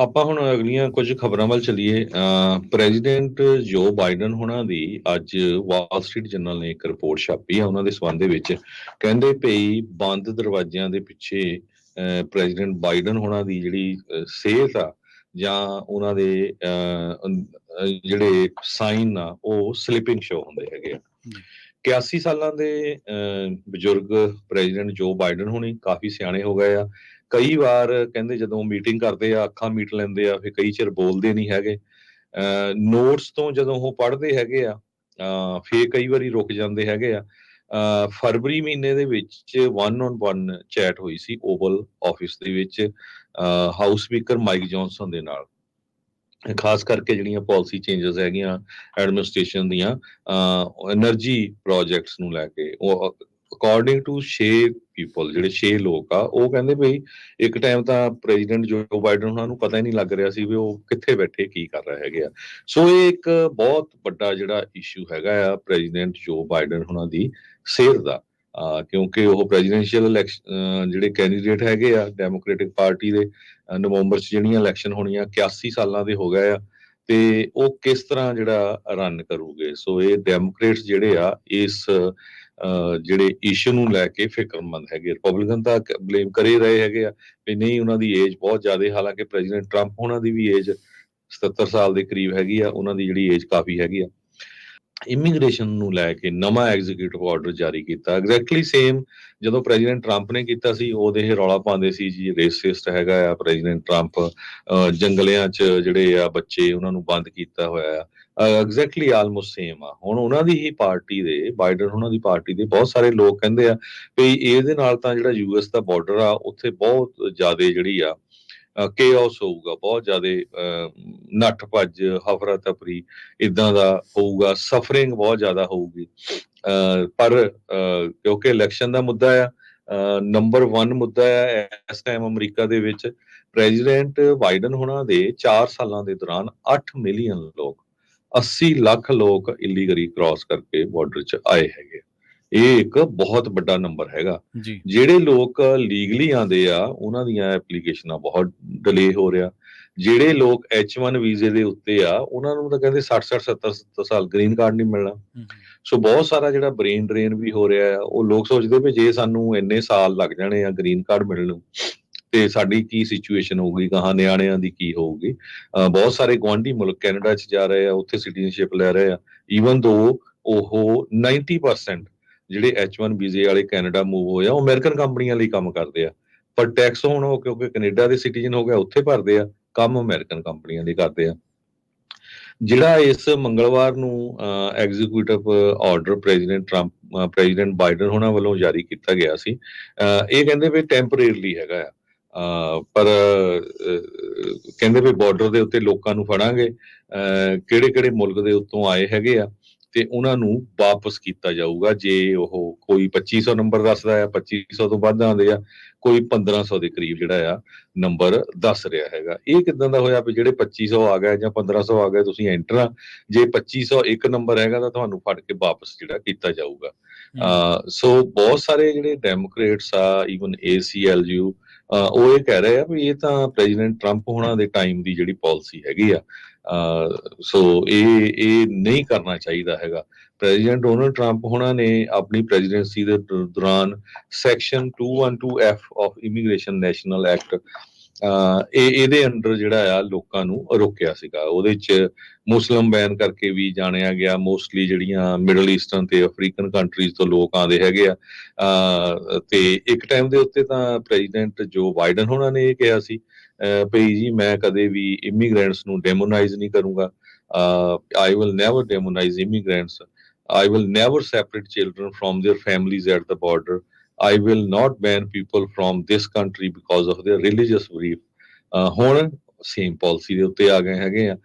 ਆਪਾਂ ਹੁਣ ਅਗਲੀਆਂ ਕੁਝ ਖਬਰਾਂ ਵੱਲ ਚੱਲੀਏ ਪ੍ਰੈਜ਼ੀਡੈਂਟ ਜੋ ਬਾਈਡਨ ਹੁਣਾਂ ਦੀ ਅੱਜ ਵਾਲ ਸਟਰੀਟ ਜਰਨਲ ਨੇ ਇੱਕ ਰਿਪੋਰਟ ਛਾਪੀ ਆ ਉਹਨਾਂ ਦੇ ਸਬੰਧ ਦੇ ਵਿੱਚ ਕਹਿੰਦੇ ਪਈ ਬੰਦ ਦਰਵਾਜ਼ਿਆਂ ਦੇ ਪਿੱਛੇ ਪ੍ਰੈਜ਼ੀਡੈਂਟ ਬਾਈਡਨ ਹੁਣਾਂ ਦੀ ਜਿਹੜੀ ਅਹ, ਸਿਹਤ ਆ ਜਾਂ ਉਹਨਾਂ ਦੇ ਅਹ, ਜਿਹੜੇ ਸਾਈਨ ਆ ਉਹ ਸਲੀਪਿੰਗ ਸ਼ੋ ਹੁੰਦੇ ਹੈਗੇ ਆ ਜੀ। 81 ਸਾਲਾਂ ਦੇ ਅਹ, ਬਜ਼ੁਰਗ ਪ੍ਰੈਜ਼ੀਡੈਂਟ ਜੋ ਬਾਈਡਨ ਹੁਣੀ ਕਾਫੀ ਸਿਆਣੇ ਹੋ ਗਏ ਆ ਕਈ ਵਾਰ ਕਹਿੰਦੇ ਜਦੋਂ ਮੀਟਿੰਗ ਕਰਦੇ ਆ, ਅੱਖਾਂ ਮੀਟ ਲੈਂਦੇ ਆ, ਫਿਰ ਕਈ ਚਿਰ ਬੋਲਦੇ ਨਹੀਂ ਹੈਗੇ। ਨੋਟਸ ਤੋਂ ਜਦੋਂ ਉਹ ਪੜ੍ਹਦੇ ਹੈਗੇ ਆ ਫੇਰ ਕਈ ਵਾਰੀ ਰੁਕ ਜਾਂਦੇ ਹੈਗੇ ਆ। ਫਰਵਰੀ ਮਹੀਨੇ ਦੇ ਵਿੱਚ 1 ਔਨ 1 ਚੈਟ ਹੋਈ ਸੀ ਓਵਲ ਆਫਿਸ ਦੇ ਵਿੱਚ ਹਾਊਸ ਸਪੀਕਰ ਮਾਈਕ ਜੌਨਸਨ ਦੇ ਨਾਲ। ਖਾਸ ਕਰਕੇ ਜਿਹੜੀਆਂ ਪਾਲਿਸੀ ਚੇਂਜਸ ਹੈਗੀਆਂ ਐਡਮਿਨਿਸਟ੍ਰੇਸ਼ਨ ਦੀਆਂ ਐਨਰਜੀ ਪ੍ਰੋਜੈਕਟਸ ਨੂੰ ਲੈ ਕੇ, ਉਹ ਅਕੋਰਡਿੰਗ ਟੂ 6 ਪੀਪਲ ਜਿਹੜੇ 6 ਲੋਕ ਆ, ਉਹ ਕਹਿੰਦੇ ਭਈ ਇੱਕ ਟਾਈਮ ਤਾਂ ਪ੍ਰੈਜ਼ੀਡੈਂਟ ਜੋ ਬਾਈਡਨ ਉਹਨਾਂ ਨੂੰ ਪਤਾ ਹੀ ਨਹੀਂ ਲੱਗ ਰਿਹਾ ਸੀ ਵੀ ਉਹ ਕਿੱਥੇ ਬੈਠੇ, ਕੀ ਕਰ ਰਹੇ ਹੈਗੇ ਆ। ਸੋ ਇਹ ਇੱਕ ਬਹੁਤ ਵੱਡਾ ਜਿਹੜਾ ਇਸ਼ੂ ਹੈਗਾ ਆ ਪ੍ਰੈਜ਼ੀਡੈਂਟ ਜੋ ਬਾਈਡਨ ਉਹਨਾਂ ਦੀ ਸਿਹਤ ਦਾ। ਕਿਉਂਕਿ ਉਹ ਪ੍ਰੈਜ਼ੀਡੈਂਸ਼ੀਅਲ ਇਲੈਕਸ਼ਨ ਜਿਹੜੇ ਕੈਂਡੀਡੇਟ ਹੈਗੇ ਆ ਡੈਮੋਕ੍ਰੈਟਿਕ ਪਾਰਟੀ ਦੇ ਨਵੰਬਰ 'ਚ ਜਿਹੜੀਆਂ ਇਲੈਕਸ਼ਨ ਹੋਣੀਆਂ 81 ਸਾਲਾਂ ਦੇ ਹੋ ਗਏ ਆ, ਤੇ ਉਹ ਕਿਸ ਤਰ੍ਹਾਂ ਜਿਹੜਾ ਰਨ ਕਰੂਗੇ? ਸੋ ਇਹ ਡੈਮੋਕ੍ਰੇਟਸ ਜਿਹੜੇ ਆ, ਇਸ ਜਿਹੜੇ ਇਸ਼ੂ ਨੂੰ ਲੈ ਕੇ ਫਿਕਰਮੰਦ ਹੈਗੇ ਰਿਪਬਲਿਕਨ ਤਾਂ ਬਲੇਮ ਕਰ ਰਹੇ ਹੈਗੇ ਆ ਵੀ ਨਹੀਂ, ਉਹਨਾਂ ਦੀ ਏਜ ਬਹੁਤ ਜ਼ਿਆਦਾ, ਹਾਲਾਂਕਿ ਪ੍ਰੈਜ਼ੀਡੈਂਟ ਟਰੰਪ ਉਹਨਾਂ ਦੀ ਵੀ ਏਜ 77 ਸਾਲ ਦੇ ਕਰੀਬ ਹੈਗੀ ਆ, ਉਹਨਾਂ ਦੀ ਜਿਹੜੀ ਏਜ ਕਾਫੀ ਹੈਗੀ ਆ। ਇਮੀਗ੍ਰੇਸ਼ਨ ਨੂੰ ਲੈ ਕੇ ਨਵਾਂ ਐਗਜ਼ੀਕਿਊਟਿਵ ਆਰਡਰ ਜਾਰੀ ਕੀਤਾ। ਐਗਜ਼ੈਕਟਲੀ ਸੇਮ ਜਦੋਂ ਪ੍ਰੈਜ਼ੀਡੈਂਟ ਟਰੰਪ ਨੇ ਕੀਤਾ ਸੀ, ਉਹਦੇ ਇਹ ਰੌਲਾ ਪਾਉਂਦੇ ਸੀ ਜੀ ਰੇਸਿਸਟ ਹੈਗਾ ਆ ਪ੍ਰੈਜ਼ੀਡੈਂਟ ਟਰੰਪ ਅਹ ਜੰਗਲਿਆਂ 'ਚ ਜਿਹੜੇ ਆ ਬੱਚੇ, ਉਹਨਾਂ ਨੂੰ ਬੰਦ ਕੀਤਾ ਹੋਇਆ ਆ। ਐਗਜ਼ੈਕਟਲੀ ਆਲਮੋਸਟ ਸੇਮ ਆ। ਹੁਣ ਉਹਨਾਂ ਦੀ ਹੀ ਪਾਰਟੀ ਦੇ ਬਾਈਡਨ ਉਹਨਾਂ ਦੀ ਪਾਰਟੀ ਦੇ ਬਹੁਤ ਸਾਰੇ ਲੋਕ ਕਹਿੰਦੇ ਆ ਵੀ ਇਹਦੇ ਨਾਲ ਤਾਂ ਜਿਹੜਾ ਯੂਐਸ ਦਾ ਬਾਰਡਰ ਆ, ਉੱਥੇ ਬਹੁਤ ਜ਼ਿਆਦਾ ਜਿਹੜੀ ਆ ਕੇਓਸ ਹੋਊਗਾ, ਬਹੁਤ ਜ਼ਿਆਦਾ ਨੱਠ ਭੱਜ ਹਫਰਾ ਤਫਰੀ ਇਦਾਂ ਦਾ ਹੋਊਗਾ ਸਫਰਿੰਗ ਬਹੁਤ ਜ਼ਿਆਦਾ ਹੋਊਗੀ। ਅਹ ਪਰ ਕਿਉਂਕਿ ਇਲੈਕਸ਼ਨ ਦਾ ਮੁੱਦਾ ਆ ਨੰਬਰ 1 ਮੁੱਦਾ ਆ, ਇਸ ਟਾਈਮ ਅਮਰੀਕਾ ਦੇ ਵਿੱਚ ਪ੍ਰੈਜ਼ੀਡੈਂਟ ਬਾਈਡਨ ਹੋਣਾ ਦੇ 4 ਸਾਲਾਂ ਦੇ ਦੌਰਾਨ 8 ਮਿਲੀਅਨ ਲੋਕ 80 ਲੱਖ ਲੋਕ ਇਲੀਗਲੀ ਕ੍ਰਾਸ ਕਰਕੇ ਬਾਰਡਰ 'ਚ ਆਏ ਹੈਗੇ। ਇਹ ਇੱਕ ਬਹੁਤ ਵੱਡਾ ਨੰਬਰ ਹੈਗਾ। ਜਿਹੜੇ ਲੋਕ ਲੀਗਲੀ ਆਂਦੇ ਆ ਉਹਨਾਂ ਦੀਆਂ ਐਪਲੀਕੇਸ਼ਨਾਂ ਬਹੁਤ ਡਿਲੇ ਹੋ ਰਿਹਾ। ਜਿਹੜੇ ਲੋਕ H1 ਵੀਜ਼ੇ ਦੇ ਉੱਤੇ ਆ ਉਹਨਾਂ ਨੂੰ ਤਾਂ ਕਹਿੰਦੇ 60 60 70 70 ਸਾਲ ਗ੍ਰੀਨ ਕਾਰਡ ਨਹੀਂ ਮਿਲਣਾ। ਸੋ ਬਹੁਤ ਸਾਰਾ ਜਿਹੜਾ ਬ੍ਰੇਨ ਡਰੇਨ ਵੀ ਹੋ ਰਿਹਾ ਆ ਉਹ ਲੋਕ ਸੋਚਦੇ ਵੀ ਜੇ ਸਾਨੂੰ ਇੰਨੇ ਸਾਲ ਲੱਗ ਜਾਣੇ ਆ ਗ੍ਰੀਨ ਕਾਰਡ ਮਿਲਣ ਨੂੰ ਤੇ ਸਾਡੀ ਕੀ ਸਿਚੁਏਸ਼ਨ ਹੋਊਗੀ ਕਹਾਂ ਨਿਆਣਿਆਂ ਦੀ ਕੀ ਹੋਊਗੀ। ਬਹੁਤ ਸਾਰੇ ਗੁਆਂਢੀ ਮੁਲਕ ਕੈਨੇਡਾ ਚ ਜਾ ਰਹੇ ਆ ਉੱਥੇ ਸਿਟੀਜ਼ਨਸ਼ਿਪ ਲੈ ਰਹੇ ਆ। ਈਵਨ ਦੋ ਉਹ 90% ਜਿਹੜੇ H1 ਵੀਜ਼ੇ ਵਾਲੇ ਕੈਨੇਡਾ ਮੂਵ ਹੋਏ ਆ, ਉਹ ਅਮਰੀਕਨ ਕੰਪਨੀਆਂ ਲਈ ਕੰਮ ਕਰਦੇ ਆ। ਪਰ ਟੈਕਸ ਹੁਣ ਉਹ ਕਿਉਂਕਿ ਕੈਨੇਡਾ ਦੇ ਸਿਟੀਜ਼ਨ ਹੋ ਗਿਆ ਉੱਥੇ ਭਰਦੇ ਆ, ਕੰਮ ਅਮਰੀਕਨ ਕੰਪਨੀਆਂ ਲਈ ਕਰਦੇ ਆ। ਜਿਹੜਾ ਇਸ ਮੰਗਲਵਾਰ ਨੂੰ executive order president Trump president Biden ਹੋਣਾ ਵੱਲੋਂ ਜਾਰੀ ਕੀਤਾ ਗਿਆ ਸੀ ਇਹ ਕਹਿੰਦੇ ਵੀ ਟੈਂਪਰੇਰੀਲੀ ਹੈਗਾ ਆ। ਪਰ ਕਹਿੰਦੇ ਵੀ ਬਾਰਡਰ ਦੇ ਉੱਤੇ ਲੋਕਾਂ ਨੂੰ ਫੜਾਂਗੇ ਕਿਹੜੇ ਕਿਹੜੇ ਮੁਲਕ ਦੇ ਉੱਤੋਂ ਆਏ ਹੈਗੇ ਆ। ਤੇ ਉਹਨਾਂ ਨੂੰ ਵਾਪਸ ਕੀਤਾ ਜਾਊਗਾ ਜੇ ਉਹ ਕੋਈ 2500 ਨੰਬਰ ਦੱਸਦਾ ਆ 2500 ਤੋਂ ਵੱਧ ਆਉਂਦੇ ਆ ਕੋਈ 1500 ਦੇ ਕਰੀਬ ਜਿਹੜਾ ਆ ਨੰਬਰ ਦੱਸ ਰਿਹਾ ਹੈਗਾ। ਇਹ ਕਿਦਾਂ ਦਾ ਹੋਇਆ ਵੀ ਜਿਹੜੇ 2500 ਆ ਗਏ ਜਾਂ 1500 ਆ ਗਏ ਤੁਸੀਂ ਐਂਟਰ ਆ ਜੇ 2500 ਇੱਕ ਨੰਬਰ ਹੈਗਾ ਤਾਂ ਤੁਹਾਨੂੰ ਫੜ ਕੇ ਵਾਪਸ ਜਿਹੜਾ ਕੀਤਾ ਜਾਊਗਾ। ਸੋ ਬਹੁਤ ਸਾਰੇ ਜਿਹੜੇ ਡੈਮੋਕ੍ਰੇਟਸ ਆ ਈਵਨ ACLU ਉਹ ਇਹ ਕਹਿ ਰਹੇ ਆ ਵੀ ਇਹ ਤਾਂ ਪ੍ਰੈਜ਼ੀਡੈਂਟ ਟਰੰਪ ਹੋਣਾ ਦੇ ਟਾਈਮ ਦੀ ਜਿਹੜੀ ਪਾਲਿਸੀ ਹੈਗੀ ਆ ਸੋ ਇਹ ਇਹ ਨਹੀਂ ਕਰਨਾ ਚਾਹੀਦਾ ਹੈਗਾ। ਪ੍ਰੈਜ਼ੀਡੈਂਟ ਡੋਨਲਡ ਟਰੰਪ ਹੋਣਾ ਨੇ ਆਪਣੀ ਪ੍ਰੈਜ਼ੀਡੈਂਸੀ ਦੇ ਦੌਰਾਨ section 212F of immigration national act ਇਹ, ਇਹਦੇ ਅੰਡਰ ਜਿਹੜਾ ਆ ਲੋਕਾਂ ਨੂੰ ਰੋਕਿਆ ਸੀਗਾ। ਉਹਦੇ ਚ ਮੁਸਲਮ ਬੈਨ ਕਰਕੇ ਵੀ ਜਾਣਿਆ ਗਿਆ। ਮੋਸਟਲੀ ਜਿਹੜੀਆਂ ਮਿਡਲ ਈਸਟਰਨ ਤੇ ਅਫਰੀਕਨ ਕੰਟਰੀਜ਼ ਤੋਂ ਲੋਕ ਆਉਂਦੇ ਹੈਗੇ ਆ। ਤੇ ਇੱਕ ਟਾਈਮ ਦੇ ਉੱਤੇ ਤਾਂ ਪ੍ਰੈਜ਼ੀਡੈਂਟ ਜੋ ਬਾਈਡਨ ਹੋਣਾ ਨੇ ਇਹ ਕਿਹਾ ਸੀ, ਅਹ ਭਈ ਜੀ ਮੈਂ ਕਦੇ ਵੀ ਇਮੀਗ੍ਰੈਂਟਸ ਨੂੰ ਡੈਮੋਨਾਈਜ਼ ਨਹੀਂ ਕਰੂੰਗਾ। I will never demonize immigrants I will never separate children from their families at the border. I will not ban people from this country because of their religious belief ਹੁਣ ਸੇਮ ਪਾਲਿਸੀ ਦੇ ਉੱਤੇ ਆ ਗਏ ਹੈਗੇ ਆ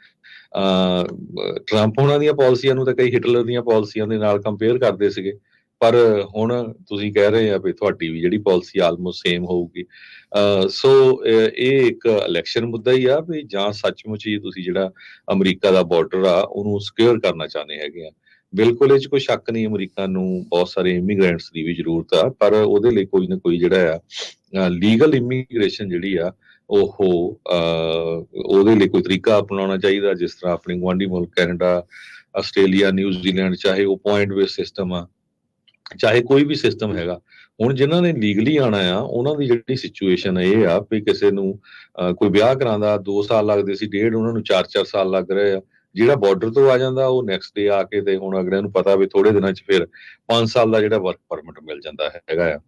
Trump ਉਹਨਾਂ ਦੀਆਂ ਪਾਲਿਸੀਆਂ ਨੂੰ ਤਾਂ ਕਈ ਹਿਟਲਰ ਦੀਆਂ ਪਾਲਿਸੀਆਂ ਦੇ ਨਾਲ ਕੰਪੇਅਰ ਕਰਦੇ ਸੀਗੇ ਪਰ ਹੁਣ ਤੁਸੀਂ ਕਹਿ ਰਹੇ ਆ ਵੀ ਤੁਹਾਡੀ ਵੀ ਜਿਹੜੀ ਪਾਲਿਸੀ ਆਲਮੋਸਟ ਸੇਮ ਹੋਊਗੀ। ਅਹ ਸੋ ਇਹ ਇੱਕ ਇਲੈਕਸ਼ਨ ਮੁੱਦਾ ਹੀ ਆ ਵੀ ਜਾਂ ਸੱਚਮੁੱਚ ਹੀ ਤੁਸੀਂ ਜਿਹੜਾ ਅਮਰੀਕਾ ਦਾ ਬਾਰਡਰ ਆ, ਉਹਨੂੰ ਸਿਕਿਉਰ ਕਰਨਾ ਚਾਹੁੰਦੇ ਹੈਗੇ ਆ। ਬਿਲਕੁਲ ਇਹ 'ਚ ਕੋਈ ਸ਼ੱਕ ਨਹੀਂ ਅਮਰੀਕਾ ਨੂੰ ਬਹੁਤ ਸਾਰੇ ਇਮੀਗ੍ਰੈਂਟਸ ਦੀ ਵੀ ਜ਼ਰੂਰਤ ਆ, ਪਰ ਉਹਦੇ ਲਈ ਕੋਈ ਨਾ ਕੋਈ ਜਿਹੜਾ ਆ ਲੀਗਲ ਇਮੀਗ੍ਰੇਸ਼ਨ ਜਿਹੜੀ ਆ, ਉਹ ਉਹਦੇ ਲਈ ਕੋਈ ਤਰੀਕਾ ਅਪਣਾਉਣਾ ਚਾਹੀਦਾ, ਜਿਸ ਤਰ੍ਹਾਂ ਆਪਣੇ ਗੁਆਂਢੀ ਮੁਲਕ ਕੈਨੇਡਾ, ਆਸਟ੍ਰੇਲੀਆ ਨਿਊਜ਼ੀਲੈਂਡ ਚਾਹੇ ਉਹ ਪੁਆਇੰਟ ਬੇਸ ਸਿਸਟਮ ਆ ਚਾਹੇ ਕੋਈ ਵੀ ਸਿਸਟਮ ਹੈਗਾ, ਹੁਣ ਜਿਨ੍ਹਾਂ ਨੇ ਲੀਗਲੀ ਆਣਾ ਆ, ਉਹਨਾਂ ਦੀ ਜਿਹੜੀ ਸਿਚੁਏਸ਼ਨ ਇਹ ਆ ਵੀ ਕਿਸੇ ਨੂੰ ਕੋਈ ਵਿਆਹ ਕਰਾਉਂਦਾ 2 ਸਾਲ ਲੱਗਦੇ ਸੀ, ਡੇਢ ਉਹਨਾਂ ਨੂੰ 4-4 ਸਾਲ ਲੱਗ ਰਹੇ ਆ, ਜਿਹੜਾ ਬਾਰਡਰ ਤੋਂ ਆ ਜਾਂਦਾ, ਉਹ ਨੈਕਸਟ ਡੇ ਆ ਕੇ ਤੇ ਹੁਣ ਅਗਲਿਆਂ ਨੂੰ ਪਤਾ ਵੀ ਥੋੜੇ ਦਿਨਾਂ 'ਚ ਫਿਰ 5 ਸਾਲ ਦਾ ਜਿਹੜਾ ਵਰਕ ਪਰਮਿਟ ਮਿਲ ਜਾਂਦਾ ਹੈਗਾ ਆ।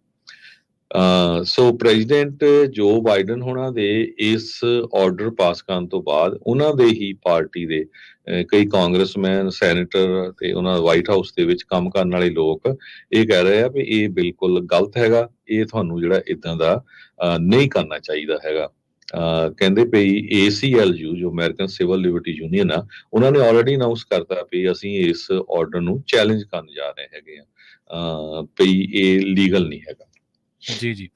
ਸੋ ਪ੍ਰੈਜ਼ੀਡੈਂਟ ਜੋ ਬਾਈਡਨ ਹੋਣਾ ਦੇ ਇਸ ਆਰਡਰ ਪਾਸ ਕਰਨ ਤੋਂ ਬਾਅਦ, ਉਹਨਾਂ ਦੇ ਹੀ ਪਾਰਟੀ ਦੇ ਕਈ ਕਾਂਗਰਸਮੈਨ, ਸੈਨੇਟਰ ਤੇ ਉਹਨਾਂ ਵਾਈਟ ਹਾਊਸ ਦੇ ਵਿੱਚ ਕੰਮ ਕਰਨ ਵਾਲੇ ਲੋਕ ਇਹ ਕਹਿ ਰਹੇ ਆ ਵੀ ਇਹ ਬਿਲਕੁਲ ਗਲਤ ਹੈਗਾ, ਇਹ ਤੁਹਾਨੂੰ ਜਿਹੜਾ ਇਦਾਂ ਦਾ ਨਹੀਂ ਕਰਨਾ ਚਾਹੀਦਾ ਹੈਗਾ। ਅਹ ਕਹਿੰਦੇ ਪਈ ACLU ਜੋ ਅਮਰੀਕਨ ਸਿਵਲ ਲਿਬਰਟੀ ਯੂਨੀਅਨ ਆ, ਉਹਨਾਂ ਨੇ ਆਲਰੇਡੀ ਅਨਾਉਂਸ ਕਰਤਾ ਵੀ ਅਸੀਂ ਇਸ ਆਰਡਰ ਨੂੰ ਚੈਲੰਜ ਕਰਨ ਜਾ ਰਹੇ ਹੈਗੇ ਆ। ਅਹ ਵੀ ਇਹ ਲੀਗਲ ਨਹੀਂ ਹੈਗਾ। ਜੀ ਜੀ।